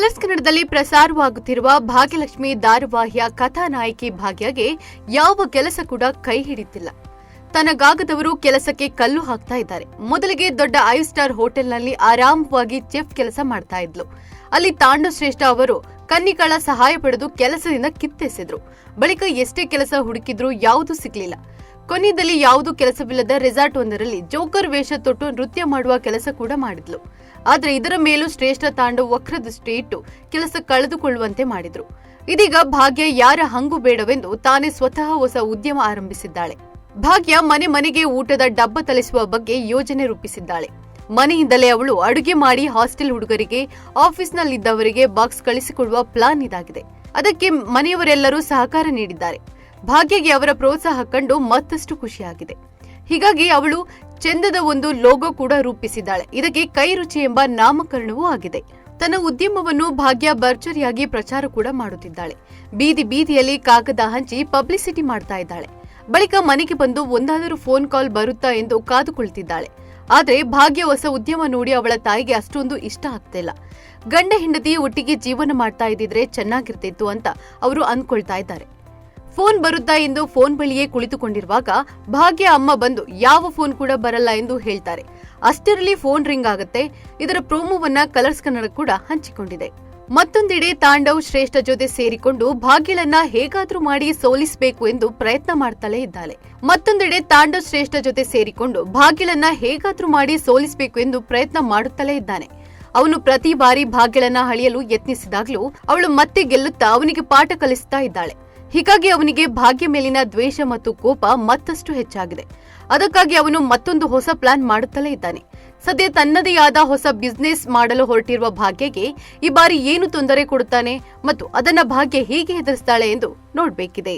Colours ಕನ್ನಡದಲ್ಲಿ ಪ್ರಸಾರವಾಗುತ್ತಿರುವ ಭಾಗ್ಯಲಕ್ಷ್ಮಿ ಧಾರಾವಾಹಿಯ ಕಥಾನಾಯಕಿ ಭಾಗ್ಯಗೆ ಯಾವ ಕೆಲಸ ಕೂಡ ಕೈ ಹಿಡಿತಿಲ್ಲ. ತನಗಾಗದವರು ಕೆಲಸಕ್ಕೆ ಕಲ್ಲು ಹಾಕ್ತಾ ಇದ್ದಾರೆ. ಮೊದಲಿಗೆ ದೊಡ್ಡ ಐವ್ ಸ್ಟಾರ್ ಹೋಟೆಲ್ನಲ್ಲಿ ಆರಾಮವಾಗಿ ಚೆಫ್ ಕೆಲಸ ಮಾಡ್ತಾ ಇದ್ಲು. ಅಲ್ಲಿ ತಾಂಡು ಶ್ರೇಷ್ಠ ಅವರು ಕನ್ನಿಕಳ ಸಹಾಯ ಪಡೆದು ಕೆಲಸದಿಂದ ಕಿತ್ತೆಸೆದ್ರು. ಬಳಿಕ ಎಷ್ಟೇ ಕೆಲಸ ಹುಡುಕಿದ್ರೂ ಯಾವುದೂ ಸಿಗ್ಲಿಲ್ಲ. ಕೊನೆಯಲ್ಲಿ ಯಾವುದೂ ಕೆಲಸವಿಲ್ಲದ ರೆಸಾರ್ಟ್ ಒಂದರಲ್ಲಿ ಜೋಕರ್ ವೇಷ ತೊಟ್ಟು ನೃತ್ಯ ಮಾಡುವ ಕೆಲಸ ಕೂಡ ಮಾಡಿದ್ಲು. ಆದ್ರೆ ಇದರ ಮೇಲೂ ಶ್ರೇಷ್ಠ ತಾಂಡು ವಕ್ರದೃಷ್ಟಿ ಇಟ್ಟು ಕೆಲಸ ಕಳೆದುಕೊಳ್ಳುವಂತೆ ಮಾಡಿದ್ರು. ಇದೀಗ ಭಾಗ್ಯ ಯಾರ ಹಂಗು ಬೇಡವೆಂದು ತಾನೇ ಸ್ವತಃ ಹೊಸ ಉದ್ಯಮ ಆರಂಭಿಸಿದ್ದಾಳೆ. ಭಾಗ್ಯ ಮನೆ ಮನೆಗೆ ಊಟದ ಡಬ್ಬ ತಲಿಸುವ ಬಗ್ಗೆ ಯೋಜನೆ ರೂಪಿಸಿದ್ದಾಳೆ. ಮನೆಯಿಂದಲೇ ಅವಳು ಅಡುಗೆ ಮಾಡಿ ಹಾಸ್ಟೆಲ್ ಹುಡುಗರಿಗೆ, ಆಫೀಸ್ನಲ್ಲಿದ್ದವರಿಗೆ ಬಾಕ್ಸ್ ಕಳಿಸಿಕೊಡುವ ಪ್ಲಾನ್ ಇದಾಗಿದೆ. ಅದಕ್ಕೆ ಮನೆಯವರೆಲ್ಲರೂ ಸಹಕಾರ ನೀಡಿದ್ದಾರೆ. ಭಾಗ್ಯಗೆ ಅವರ ಪ್ರೋತ್ಸಾಹ ಕಂಡು ಮತ್ತಷ್ಟು ಖುಷಿಯಾಗಿದೆ. ಹೀಗಾಗಿ ಅವಳು ಚಂದದ ಒಂದು ಲೋಗೋ ಕೂಡ ರೂಪಿಸಿದ್ದಾಳೆ. ಇದಕ್ಕೆ ಕೈ ರುಚಿ ಎಂಬ ನಾಮಕರಣವೂ ಆಗಿದೆ. ತನ್ನ ಉದ್ಯಮವನ್ನು ಭಾಗ್ಯ ಭರ್ಜರಿಯಾಗಿ ಪ್ರಚಾರ ಕೂಡ ಮಾಡುತ್ತಿದ್ದಾಳೆ. ಬೀದಿ ಬೀದಿಯಲ್ಲಿ ಕಾಗದ ಹಂಚಿ ಪಬ್ಲಿಸಿಟಿ ಮಾಡ್ತಾ ಇದ್ದಾಳೆ. ಬಳಿಕ ಮನೆಗೆ ಬಂದು ಒಂದಾದರೂ ಫೋನ್ ಕಾಲ್ ಬರುತ್ತಾ ಎಂದು ಕಾದು ಕುಳಿತಿದ್ದಾಳೆ ಆದ್ರೆ ಭಾಗ್ಯ ಹೊಸ ಉದ್ಯಮ ನೋಡಿ ಅವಳ ತಾಯಿಗೆ ಅಷ್ಟೊಂದು ಇಷ್ಟ ಆಗ್ತಿಲ್ಲ ಗಂಡ ಹೆಂಡತಿ ಒಟ್ಟಿಗೆ ಜೀವನ ಮಾಡ್ತಾ ಇದ್ದಿದ್ರೆ ಚೆನ್ನಾಗಿರ್ತಿತ್ತು ಅಂತ ಅವರು ಅಂದ್ಕೊಳ್ತಾ ಇದ್ದಾರೆ. ಫೋನ್ ಬರುತ್ತಾ ಎಂದು ಫೋನ್ ಬಳಿಯೇ ಕುಳಿತುಕೊಂಡಿರುವಾಗ ಭಾಗ್ಯ ಅಮ್ಮ ಬಂದು, ಯಾವ ಫೋನ್ ಕೂಡ ಬರಲ್ಲ ಎಂದು ಹೇಳ್ತಾರೆ. ಅಷ್ಟರಲ್ಲಿ ಫೋನ್ ರಿಂಗ್ ಆಗುತ್ತೆ. ಇದರ ಪ್ರೋಮೋವನ್ನ ಕಲರ್ಸ್ ಕನ್ನಡ ಕೂಡ ಹಂಚಿಕೊಂಡಿದೆ. ಮತ್ತೊಂದೆಡೆ ತಾಂಡವ್ ಶ್ರೇಷ್ಠ ಜೊತೆ ಸೇರಿಕೊಂಡು ಭಾಗ್ಯಳನ್ನ ಹೇಗಾದ್ರೂ ಮಾಡಿ ಸೋಲಿಸಬೇಕು ಎಂದು ಪ್ರಯತ್ನ ಮಾಡ್ತಲೇ ಇದ್ದಾಳೆ. ಮತ್ತೊಂದೆಡೆ ತಾಂಡವ್ ಶ್ರೇಷ್ಠ ಜೊತೆ ಸೇರಿಕೊಂಡು ಭಾಗ್ಯಳನ್ನ ಹೇಗಾದ್ರೂ ಮಾಡಿ ಸೋಲಿಸಬೇಕು ಎಂದು ಪ್ರಯತ್ನ ಮಾಡುತ್ತಲೇ ಇದ್ದಾನೆ. ಅವನು ಪ್ರತಿ ಬಾರಿ ಭಾಗ್ಯಳನ್ನ ಹಳಿಯಲು ಯತ್ನಿಸಿದಾಗ್ಲೂ ಅವಳು ಮತ್ತೆ ಗೆಲ್ಲುತ್ತಾ ಅವನಿಗೆ ಪಾಠ ಕಲಿಸ್ತಾ ಇದ್ದಾಳೆ. ಹೀಗಾಗಿ ಅವನಿಗೆ ಭಾಗ್ಯ ಮೇಲಿನ ದ್ವೇಷ ಮತ್ತು ಕೋಪ ಮತ್ತಷ್ಟು ಹೆಚ್ಚಾಗಿದೆ. ಅದಕ್ಕಾಗಿ ಅವನು ಮತ್ತೊಂದು ಹೊಸ ಪ್ಲಾನ್ ಮಾಡುತ್ತಲೇ ಇದ್ದಾನೆ. ಸದ್ಯ ತನ್ನದೇ ಆದ ಹೊಸ ಬಿಸ್ನೆಸ್ ಮಾಡಲು ಹೊರಟಿರುವ ಭಾಗ್ಯಗೆ ಈ ಬಾರಿ ಏನು ತೊಂದರೆ ಕೊಡುತ್ತಾನೆ ಮತ್ತು ಅದನ್ನ ಭಾಗ್ಯ ಹೇಗೆ ಹೆದರಿಸ್ತಾಳೆ ಎಂದು ನೋಡ್ಬೇಕಿದೆ.